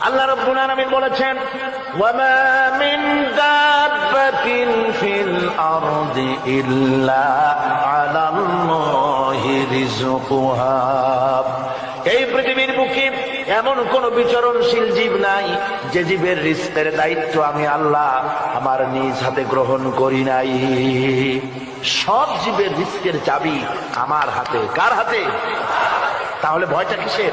আল্লাহ রব্বুল বলেছেন এই পৃথিবীর বুকে এমন কোন বিচরণশীল জীব নাই, যে জীবের রিস্কের দায়িত্ব আমি আল্লাহ আমার নিজ হাতে গ্রহণ করি নাই। সব জীবের রিস্কের চাবি আমার হাতে। কার হাতে? তাহলে ভয়টা কিসের?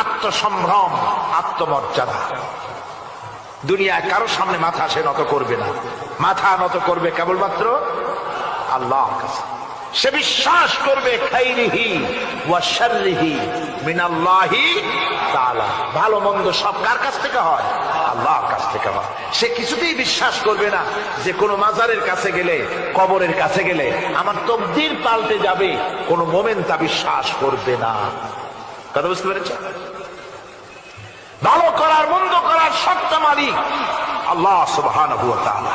আত্মসম্ভ্রম, আত্মমর্যাদা। দুনিয়ায় কারও সামনে মাথা সে নত করবে না। মাথা নত করবে কেবলমাত্র আল্লাহ সে বিশ্বাস করবে ভালো মন্দ সব কার কাছ থেকে হয়? আল্লাহর কাছ থেকে হয়। সে কিছুতেই বিশ্বাস করবে না যে কোনো মাজারের কাছে গেলে, কবরের কাছে গেলে আমার তকদির পাল্টে যাবে, কোনো মোমেন তা বিশ্বাস করবে না। কথা বুঝতে পেরেছ ভালো করার মন্দ করার সত্তা মালিক আল্লাহ সুবহানাহু ওয়া তাআলা।